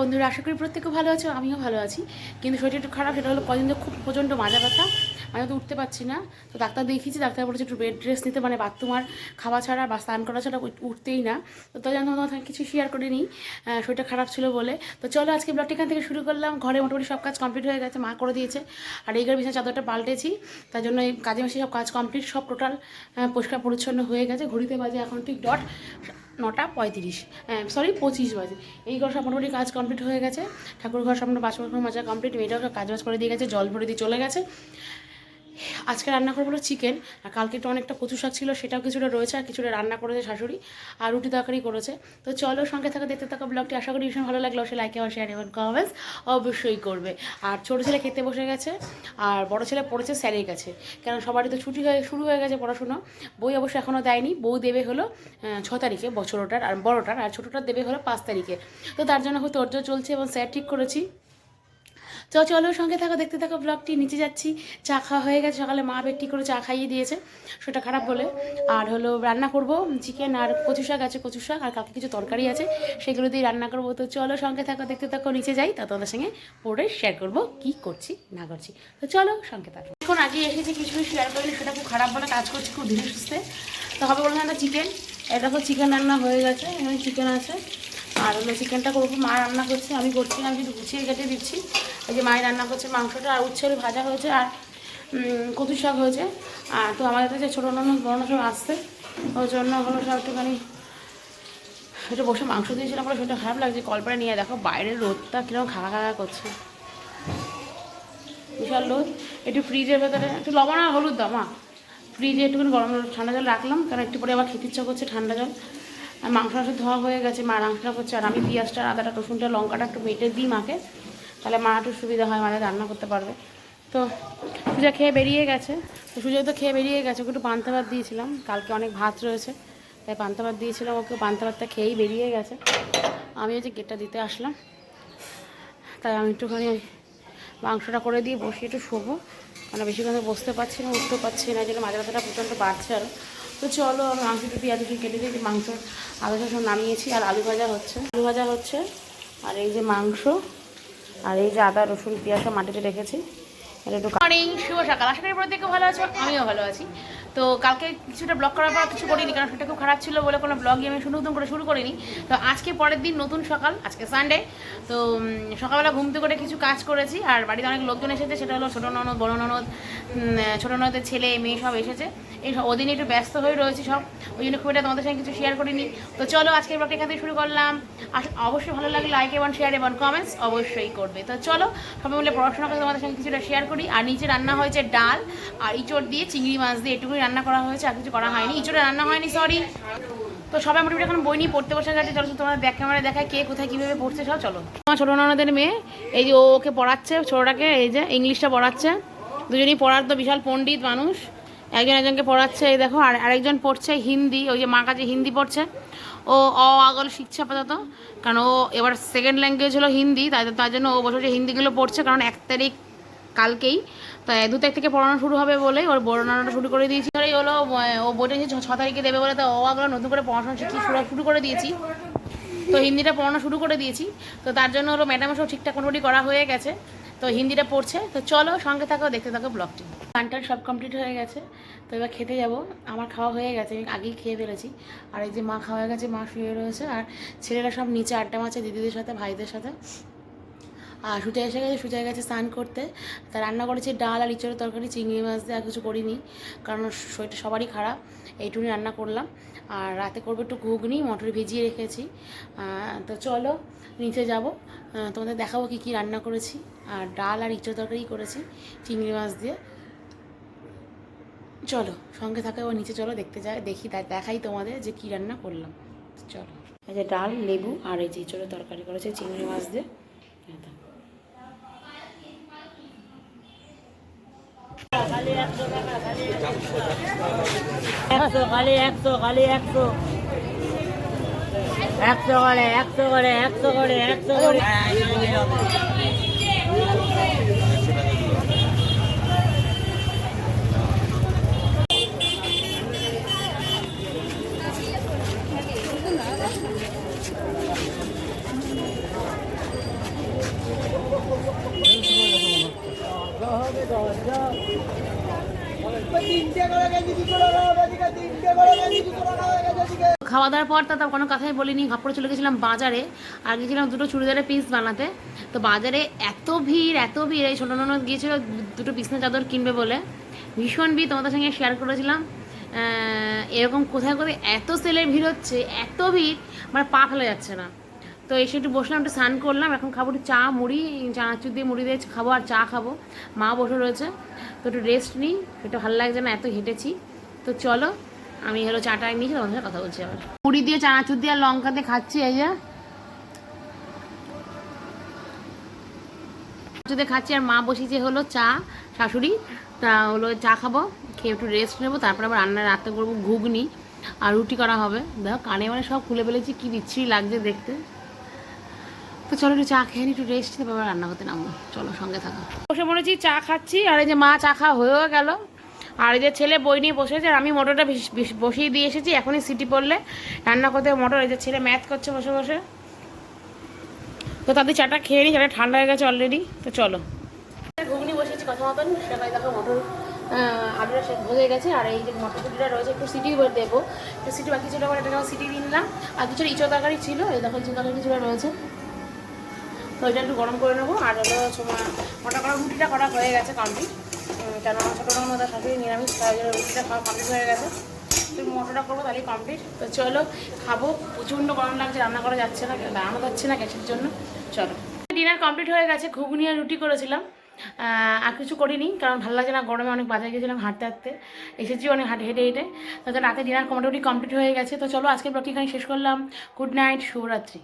বন্ধুরা, আশা করি প্রত্যেকে ভালো আছো, আমিও ভালো আছি। কিন্তু শরীরটা একটু খারাপ, সেটা হলো কদিন খুব প্রচণ্ড মাজা ব্যথা, আমি তো উঠতে পারছি না। তো ডাক্তার দেখিয়েছি, ডাক্তার বলেছে একটু বেড রেস্ট নিতে মানে বাথরুম আর খাওয়া ছাড়া বা স্নান করা ছাড়া উঠতেই না। তো তাই জন্য তোমার কিছু শেয়ার করে নিই শরীরটা খারাপ ছিল বলে। তো চলো আজকে ব্লগটা এখান থেকে শুরু করলাম। ঘরে মোটামুটি সব কাজ কমপ্লিট হয়ে গেছে, মা করে দিয়েছে। আর এইগার বিছানা চাদরটা পাল্টেছি, তার জন্য এই কাজে মাসে সব কাজ কমপ্লিট সব টোটাল পরিষ্কার পরিচ্ছন্ন হয়ে গেছে। ঘড়িতে বাজে এখন ঠিক ডট নটা পঁয়ত্রিশ সরি পঁচিশ বাজে। এই ঘর সব মোটামুটি কাজ কমপ্লিট হয়ে গেছে। ঠাকুর ঘর সামনে বাসন মাজা কমপ্লিট মেয়েটাও কাজ বাজ করে দিয়ে গেছে, জল ভরে দিয়ে চলে গেছে। আজকে রান্না করব হলো চিকেন আর কালকে তো অনেকটা কচু শাক ছিল, সেটাও কিছুটা রয়েছে আর কিছুটা রান্না করেছে শাশুড়ি, আর রুটি তরকারি করেছে। তো চলো সঙ্গে থাকা, দেখতে থাকা ব্লগটি আশা করি ভীষণ ভালো লাগল। সে লাইকে আমার শেয়ার এবং কমেন্টস অবশ্যই করবে। আর ছোটো ছেলে খেতে বসে গেছে, আর বড় ছেলে পড়েছে স্যারের কাছে। কারণ সবারই তো ছুটি হয়ে, শুরু হয়ে গেছে পড়াশুনো। বই অবশ্য এখনও দেয়নি, বউ দেবে হলো ছ তারিখে, বছরটার, আর বড়োটার, আর ছোটোটার দেবে হলো পাঁচ তারিখে। তো তার জন্য হয়তো তোর্য চলছে এবং স্যার ঠিক করেছি। তো চলো সঙ্গে থাকো, দেখতে থাকো ব্লগটি নিচে যাচ্ছি। চা খাওয়া হয়ে গেছে, সকালে মা বেটটি করে চা খাইয়ে দিয়েছে, সেটা খারাপ বলে। আর হলো রান্না করব চিকেন আর কচু শাক আছে, কচু শাক, আর কালকে কিছু তরকারি আছে, সেগুলো দিয়ে রান্না করব। তো চলো সঙ্গে থাকো, দেখতে থাকো, নিচে যাই, তা তোমাদের সঙ্গে পরে শেয়ার করব কি করছি, না করছি। তো চলো সঙ্গে থাকো। এখন আগে এসেছি, কিছু শেয়ার করিনি, সেটা খুব খারাপ বলে কাজ করছি, খুব ধীরে সুস্থে। তো হবে বললাম না চিকেন এটা তো চিকেন রান্না হয়ে গেছে, এখানে চিকেন আছে। আর হলো চিকেনটা করব, মা রান্না করছে, আমি করছি আমি শুধু গুছিয়ে কেটে দিচ্ছি। এই যে মায়ের রান্না করছে, মাংসটা আর উচ্ছের ভাজা হয়েছে আর কচু শাক হয়েছে। আর তো আমাদের কাছে ছোটো ননদ, বড় সব আসছে। ওই জন্য হলো সব একটুখানি একটু বসে মাংস দিয়েছিলাম বলে সেটা খারাপ লাগছে। কল্পনা নিয়ে দেখো বাইরের রোদটা কীরকম খাওয়া খাওয়া করছে। বিশাল রোদ। একটু ফ্রিজের ভেতরে, একটু লবণ আর হলুদ দাও, মা। ফ্রিজে একটুখানি গরম ঠান্ডা জল রাখলাম, কারণ একটু পরে আবার খেতে ইচ্ছা করছে ঠান্ডা জল। আর মাংস ধোয়া হয়ে গেছে, মা রান্না করছে। আর আমি পেঁয়াজটা, আদাটা, রসুনটা, লঙ্কাটা একটু বেটে দিই মাকে। তাহলে মা একটু সুবিধা হয় মানে রান্না করতে পারবে। তো সুজা খেয়ে বেরিয়ে গেছে। তো সুজা তো খেয়ে বেরিয়ে গেছে, ওকে একটু পান্তা ভাত দিয়েছিলাম। কালকে অনেক ভাত রয়েছে, তাই পান্তা ভাত দিয়েছিলাম ওকে। পান্তা ভাতটা খেয়েই বেরিয়ে গেছে। আমি ওই যে গেটটা দিতে আসলাম। তাই আমি একটুখানি মাংসটা করে দিয়ে বসে একটু শোবো। মানে বেশিক্ষণ বসতে পারছি না, উঠতে পারছি না জন্য মাঝে ব্যথাটা প্রচণ্ড বাড়ছে আরও তো চলো আমি মাংস একটু পেঁয়াজ একটু কেটে দিয়ে মাংস আলু সব নামিয়েছি, আর আলু ভাজা হচ্ছে। আলু ভাজা হচ্ছে, আর এই যে মাংস আর এই যে আদা, রসুন, পেঁয়াজ মাটিতে রেখেছি। এটা একটু মর্নিং শুভ সকাল। আশা করি প্রত্যেকে ভালো আছো, আমিও ভালো আছি। তো কালকে কিছুটা ব্লগ করার পর কিছু করিনি, কারণ সেটা খুব খারাপ ছিল বলে কোনো ব্লগই আমি নতুন করে শুরু করিনি। তো আজকে পরের দিন নতুন সকাল, আজকে সানডে তো সকালবেলা ঘুমতে করে কিছু কাজ করেছি, আর বাড়িতে অনেক লোকজন এসেছে, সেটা হলো ছোটো ননদ, বড় ননদ ছোটো ননদের ছেলে, মেয়ে সব এসেছে। এই সব- ওদিন একটু ব্যস্ত হয়ে রয়েছি সব, ওই জন্য খুব এটা তোমাদের সঙ্গে কিছু শেয়ার করিনি। তো চলো আজকের ব্লগটা এখান থেকে শুরু করলাম। অবশ্যই ভালো লাগলে লাইক এবং শেয়ার এবং কমেন্টস অবশ্যই করবে। তো চলো, সবাই মিলে পড়াশোনা করে তোমাদের সঙ্গে কিছুটা শেয়ার করি। আর নিচে রান্না হয়েছে ডাল, আর ইঁচড় দিয়ে চিংড়ি মাছ দিয়ে, এটুকুই রান্না করা হয়েছে, আর কিছু করা হয়নি। ইঁচড়ে রান্না হয়নি সরি তো সবাই মোটামুটি এখন বই নিয়ে পড়তে বসে গেছে। চলো তোমার ব্যাক ক্যামেরা দেখায় কে কোথায় কীভাবে পড়ছে, সব চলো। আমার ছোটো ননদের মেয়ে, এই যে ওকে পড়াচ্ছে, ছোটোটাকে এই যে ইংলিশটা পড়াচ্ছে। দুজনেই পড়ার তো বিশাল পণ্ডিত মানুষ। একজন একজনকে পড়াচ্ছে, এই দেখো, আর আরেকজন পড়ছে হিন্দি, ওই যে মা কাছে হিন্দি পড়ছে। ও অ আগল শিখছে আপাতত, কারণ ও এবার সেকেন্ড ল্যাঙ্গুয়েজ হলো হিন্দি, তাই তার জন্য ও বসে হিন্দিগুলো পড়ছে, কারণ এক তারিখ কালকেই। তাই দু তারিখ থেকে পড়ানো শুরু হবে বলে ওর পড়ানোটা শুরু করে দিয়েছি। ধরেই হলো, ও বইটা ছ- তারিখে দেবে বলে, তো ও আগলো নতুন করে পড়াশোনা শিখি শুরু করে দিয়েছি। তো হিন্দিটা পড়ানো শুরু করে দিয়েছি। তো তার জন্য হলো ম্যাডামের সব ঠিকঠাক মোটামুটি করা হয়ে গেছে। তো হিন্দিটা পড়ছে। তো চলো সঙ্গে থাকো, দেখতে থাকো ব্লগটি। গানটার সব কমপ্লিট হয়ে গেছে। তো এবার খেতে যাব। আমার খাওয়া হয়ে গেছে, আমি আগেই খেয়ে ফেলেছি। আর এই যে মা খাওয়া হয়ে গেছে, মা শুয়ে রয়েছে। আর ছেলেরা সব নিচে আড্ডা মারছে দিদিদের সাথে, ভাইদের সাথে। আর সুজা এসে গেছে সুজা গেছে স্নান করতে। তা রান্না করেছি ডাল আর ইঁচড়ের তরকারি, চিংড়ি মাছ দিয়ে আর কিছু করিনি, কারণ শরীরটা সবারই খারাপ, এইটুকুনি রান্না করলাম। আর রাতে করব একটু ঘুগনি, মটর ভিজিয়ে রেখেছি। তো চলো, নিচে যাব। তোমাদের দেখাবো কী কী রান্না করেছি। আর ডাল আর ইঁচড় তরকারি করেছি, চিংড়ি মাছ দিয়ে। চলো, সঙ্গে থাকা ও নিচে চলো, দেখতে যাই, দেখি দেখাই তোমাদের যে কী রান্না করলাম। চলো। এই যে ডাল, লেবু আর এই যে ইঁচড়ের তরকারি করেছে, চিংড়ি মাছ দিয়ে। একশো খালি একশো খালি একশো। একশো করে একশো করে একশো করে খাওয়া দাওয়ার পর তো কোনো কথাই বলিনি, ঘপড়ে চলে গেছিলাম বাজারে। আর গেছিলাম দুটো চুড়িদারের পিস বানাতে। তো বাজারে এত ভিড় এত ভিড়। এই ছোটো ননদ গিয়েছিল দুটো বিছনা চাদর কিনবে বলে। ভীষণ ভিড়, তোমাদের সঙ্গে শেয়ার করেছিলাম। এরকম কোথায় কোথায় এত সেলের ভিড় হচ্ছে, এত ভিড় মানে পা ফেলা যাচ্ছে না। তো এসে একটু বসলাম, একটু স্নান করলাম। এখন খাব একটু চা, মুড়ি, চানাচুর দিয়ে মুড়ি দিয়ে খাব আর চা খাব। মা বসে রয়েছে, তো একটু রেস্ট নিই। একটু ভালো লাগছে না, এত হেঁটেছি। তো চলো, আমি হলো চাটা নিয়েছি তোমাদের সাথে কথা বলছি আবার। মুড়ি দিয়ে, চানাচুর দিয়ে আর লঙ্কা দিয়ে খাচ্ছি, এই যে। চানাচুর দিয়ে খাচ্ছি আর মা বসিয়েছে হলো চা, শাশুড়ি। তা হলো চা খাব, খেয়ে একটু রেস্ট নেব, তারপর আবার রান্না রাত্রে করব, ঘুগনি আর রুটি করা হবে। দেখো কানে মানে সব খুলে ফেলেছি, কি বিচ্ছিরি লাগছে দেখতে। তো চলো একটু চা খেয়ে নি একটু রেস্ট তারপর আবার রান্না করতে নামবো। চলো সঙ্গে থাকো। বসে পড়েছি চা খাচ্ছি আর এই যে মা চা খাওয়া হয়েও গেল। আর এই যে ছেলে বই নিয়ে বসেছে আর আমি মোটরটা বসিয়ে দিয়ে এসেছি এখনই সিটি পড়লে। রান্না করতে মোটর এই যে ছেলে ম্যাথ করছে বসে বসে। তো তাদের চাটা খেয়ে নিই চাটা ঠান্ডা হয়ে গেছে অলরেডি তো চলো। ঘুগনি বসেছি কথা মতন সেটাই দেখো মোটর আলুটা সে ভেজে গেছে আর এই যে মটরশুটিটা রয়েছে একটু সিটি দেবো। একটু সিটি বাকি ছিল আবার এটাকে সিটি নিলাম। আর কিছু ইঁচো তরকারি ছিল এই দেখো ইঁচো তরকারি কিছুটা রয়েছে। তো ওইটা একটু গরম করে নেব। আর হলো তোমার মোটা করা রুটিটা করা হয়ে গেছে কমপ্লিট কেন ছোটো রকম মতো শাশুড়ি নিরামিষ, তাই জন্য রুটিটা খাওয়া কমপ্লিট হয়ে গেছে। তো মোটাটা করব তাহলে কমপ্লিট তো চলো, খাব। প্রচণ্ড গরম লাগছে, রান্না করা যাচ্ছে না দাঁড়ানো যাচ্ছে না গ্যাসের জন্য। চলো। ডিনার কমপ্লিট হয়ে গেছে, ঘুগনি আর রুটি করেছিলাম। আর কিছু করিনি, কারণ ভালো লাগছে না, গরমে অনেক বাজারে গেছিলাম হাঁটতে হাঁটতে। এসেছি অনেক হাঁটে হেঁটে হেঁটে। তো রাতে ডিনার মোটামুটি কমপ্লিট হয়ে গেছে। তো চলো আজকে ব্লগটি এখানে শেষ করলাম। গুড নাইট শুভরাত্রি।